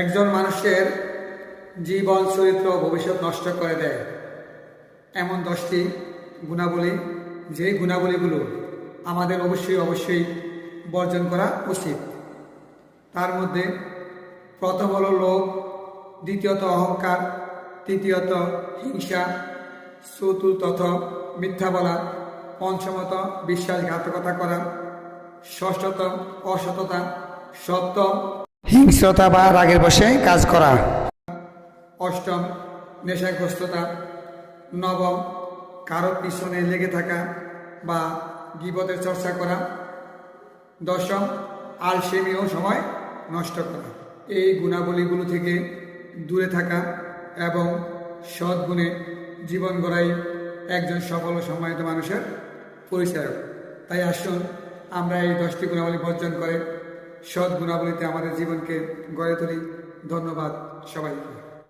একজন মানুষের জীবন, চরিত্র ভবিষ্যৎ নষ্ট করে দেয়। এমন দশটি গুণাবলী যে গুণাবলীগুলো আমাদের অবশ্যই অবশ্যই বর্জন করা উচিত। তার মধ্যে প্রথম হলো লোভ, দ্বিতীয়ত অহংকার, তৃতীয়ত হিংসা, চতুর্থত মিথ্যা বলা, পঞ্চমত বিশ্বাসঘাতকতা করা, ষষ্ঠত অসততা, সপ্তম হিংস্রতা বা রাগের বসে কাজ করা। অষ্টম নেশাগ্রস্ততা, নবম কারও পিছনে লেগে থাকা বা গিবতের চর্চা করা, দশম আলসেমিও সময় নষ্ট করা। এই গুণাবলীগুলো থেকে দূরে থাকা এবং সৎ গুণে জীবন গড়াই একজন সফল ও সম্মানিত মানুষের পরিচয় তাই আসুন আমরা এই দশটি গুণাবলী বর্জন করে সৎ গুণাবলীতে আমাদের জীবনকে গড়ে তুলি। ধন্যবাদ সবাইকে।